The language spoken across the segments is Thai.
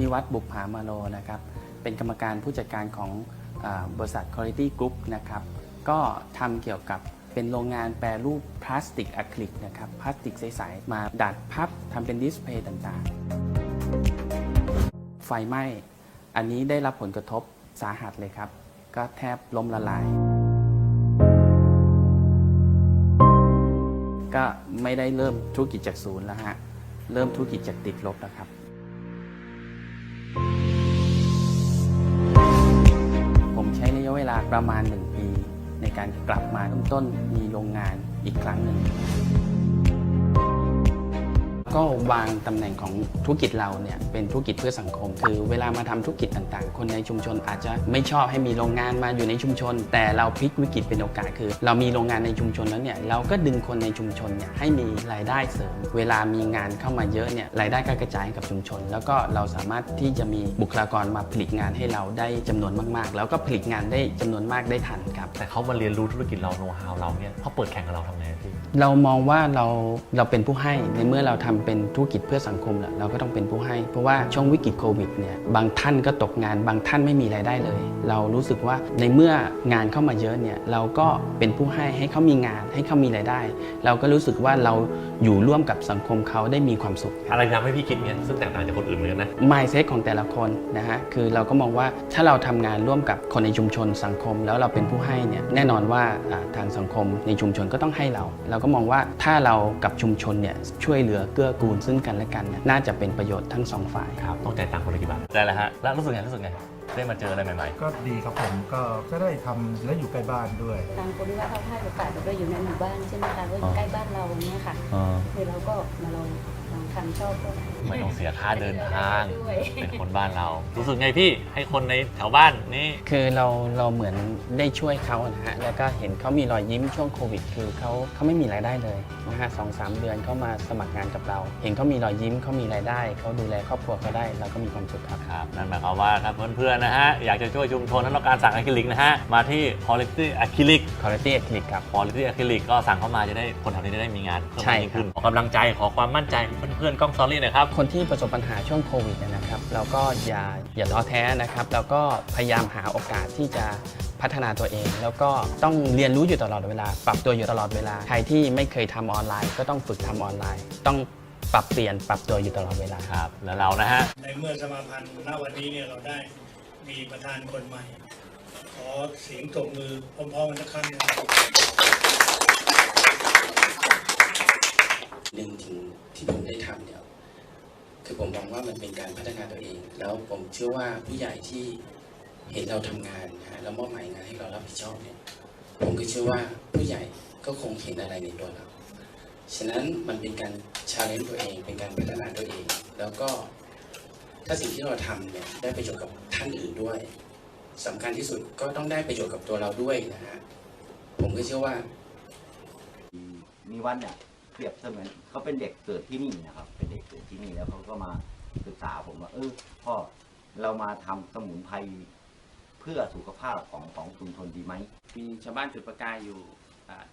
นิวัฒน์บุกผามาโลนะครับ เป็นกรรมการผู้จัดการของอบริษัท Quality Group นะครับ ก็ทำเกี่ยวกับเป็นโรงงานแปรรูปพลาสติกอะคริลิกนะครับ พลาสติกใสๆมาดัดพับทำเป็นดิสเพย์ต่างๆ ไฟไหม้ อันนี้ได้รับผลกระทบสาหัสเลยครับ ก็แทบล้มละลาย ก็ไม่ได้เริ่มธุรกิจจากศูนย์แล้วฮะ เริ่มธุรกิจจากติดลบแล้วครับ ประมาณ 1 ปี ในการกลับมาเริ่มต้นมีโรงงานอีกครั้งหนึ่ง ก็วางตำแหน่งของธุรกิจเราเนี่ยเป็นธุรกิจเพื่อสังคม คือเวลามาทำธุรกิจต่างๆ คนในชุมชนอาจจะไม่ชอบให้มีโรงงานมาอยู่ในชุมชน แต่เราพลิกวิกฤตเป็นโอกาสคือ เรามีโรงงานในชุมชนแล้วเนี่ยเราก็ดึงคนในชุมชนเนี่ยให้มีรายได้เสริม เวลามีงานเข้ามาเยอะเนี่ยรายได้ก็กระจายให้กับชุมชน แล้วก็เราสามารถที่จะมีบุคลากรมาผลิตงานให้เราได้จำนวนมากๆ แล้วก็ผลิตงานได้จำนวนมากได้ทันครับแต่เขามาเรียนรู้ธุรกิจเราโน้ตฮาวเราเนี่ยเขาเปิดแข่งกับเราทำไงพี่เรามองว่าเราเราเป็นผู้ให้ในเมื่อเราทำเป็นธุรกิจเพื่อสังคมแล้วเราก็ต้องเป็นผู้ให้ เพราะว่าช่วงวิกฤตโควิดเนี่ยบางท่านก็ตกงาน บางท่านไม่มีรายได้เลย เรารู้สึกว่าในเมื่องานเข้ามาเยอะเนี่ยเราก็เป็นผู้ให้ให้เขามีงานให้เขามีรายได้ เราก็รู้สึกว่าเราอยู่ร่วมกับสังคมเขาได้มีความสุข อะไรทำให้พี่คิดเงี้ยซึ่งแตกต่างจากคนอื่นเหมือนกันนะ mindset ของแต่ละคนนะฮะคือเราก็มองว่าถ้าเราทำงานร่วมกับคนในชุมชนสังคม แล้วเราเป็นผู้ให้เนี่ยแน่นอนว่าอ่าทางสังคมในชุมชนก็ต้องให้เรา เราก็มองว่าถ้าเรากับชุมชนเนี่ยช่วยเหลือเกื้อกูลซึ่งกันและกันเนี่ยน่าจะเป็นประโยชน์ทั้งสองฝ่าย ครับ ต้องจ่ายตังค์คนละกี่บาทได้แล้วฮะแล้วรู้สึกไงรู้สึกไงได้มาเจออะไรใหม่ก็ดีครับผมก็ก็ได้ทำและอยู่ใกล้บ้านด้วย ทางคนที่ว่าเขาให้โอกาสเราอยู่ในหมู่บ้านใช่ไหมคะก็อยู่ใกล้บ้านเราอย่างเงี้ยค่ะๆเออคือเราก็มาลอง ลองทำชอบก็ไม่ต้องเสียค่าเดินทางด้วยเป็นคนบ้านเรา รู้สึกไงพี่ให้คนในแถวบ้านนี่คือเราเราเหมือนได้ช่วยเขานะฮะ แล้วก็เห็นเขามีรอยยิ้มช่วงโควิด คือเขาเขาไม่มีรายได้เลยนะฮะสองสามเดือนเขามาสมัครงานกับเรา เห็นเขามีรอยยิ้มเขามีรายได้เขาดูแลครอบครัวเขาได้เราก็มีความสุขครับ ครับนั่นหมายความว่าครับเพื่อนๆนะฮะอยากจะช่วยชุมชนและต้องการสั่งอะคริลิกนะฮะมาที่ Quality Acrylic Quality Acrylic ครับ Quality Acrylic ก็สั่งเข้ามาจะได้คนแถวนี้จะได้มีงานเพิ่มใช่มากยิ่งขึ้นครับขอกำลังใจขอความมั่นใจเพื่อนๆกล้องซอรี่หน่อยครับ คนที่ประสบปัญหาช่วงโควิดเนยนะครับเราก็อย่าอย่าท้อแท้นะครับ แล้วก็พยายามหาโอกาสที่จะพัฒนาตัวเอง แล้วก็ต้องเรียนรู้อยู่ตลอดเวลา ปรับตัวอยู่ตลอดเวลา ใครที่ไม่เคยทำออนไลน์ ก็ต้องฝึกทำออนไลน์ ต้องปรับเปลี่ยนปรับตัวอยู่ตลอดเวลา ครับ แล้วเรานะฮะ ในเมื่อสมาพันธ์ณวันนี้เนี่ยเราได้มีประธานคนใหม่ ขอเสียงตบมือพร้อมๆกันสักครั้งหนึงครับ หนึ่งถึงที่ผมได้ทำเนี่ยคือผมมองว่ามันเป็นการพัฒนาตัวเอง แล้วผมเชื่อว่าผู้ใหญ่ที่เห็นเราทำงานนะฮะแล้วมอบหมายงานให้เรารับผิดชอบเนี่ยผมก็เชื่อว่าผู้ใหญ่ก็คงเห็นอะไรในตัวเรา ฉะนั้นมันเป็นการชาเลนจ์ตัวเอง เป็นการพัฒนาตัวเอง แล้วก็ถ้าสิ่งที่เราทำเนี่ยได้ประโยชน์กับท่านอื่นด้วยสำคัญที่สุดก็ต้องได้ประโยชน์กับตัวเราด้วยนะฮะผมก็เชื่อว่านิวันเนี่ย เปรียบเสมือนเขาเป็นเด็กเกิดที่นี่นะครับ เป็นเด็กเกิดที่นี่แล้วเขาก็มาศึกษาผมว่า เออพ่อเรามาทำสมุนไพรเพื่อสุขภาพของของชุมชนดีไหมมีชาวบ้านจุดประกายอยู่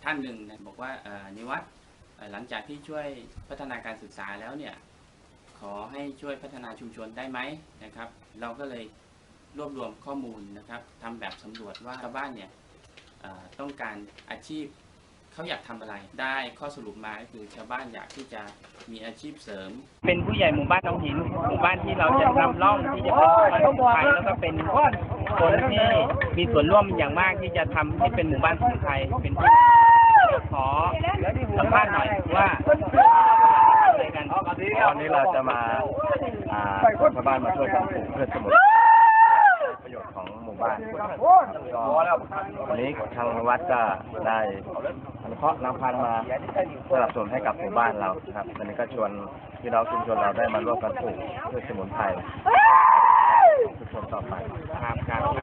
ท่านหนึ่งนะบอกว่าอนิวัฒน์หลังจากที่ช่วยพัฒนาการศึกษาแล้วเนี่ยขอให้ช่วยพัฒนาชุมชนได้ไหมนะครับ เราก็เลยรวบรวมข้อมูลนะครับทำแบบสำรวจว่าชาวบ้านเนี่ยต้องการอาชีพ เขาอยากทำอะไร ได้ข้อสรุปมาก็คือชาวบ้านอยากที่จะมีอาชีพเสริม เป็นผู้ใหญ่หมู่บ้านน้องหินหมู่บ้านที่เราจะนำร่องที่จะเป็นหมู่บ้านสมุนไพรแล้วก็เป็นคนที่มีส่วนร่วมอย่างมากที่จะทำให้เป็นหมู่บ้านสมุนไพรเป็นที่ขอสัมภาษณ์หน่อยว่าอะไรกันวันนี้เราจะมาอ่าชาวบ้านมาช่วยกันปลูกเพื่อสมุนประโยชน์ของหมู่ บ้านวันนี้ทางวัดก็ได้อนุเคราะห์นำพันมาสนับสนุนให้กับหมู่บ้านเราครับวันนี้ก็ชวนพี่น้องชุมชนเราได้มาร่วมกันปลูกพืชสมุนไพรชุมชนต่อไปครับครับ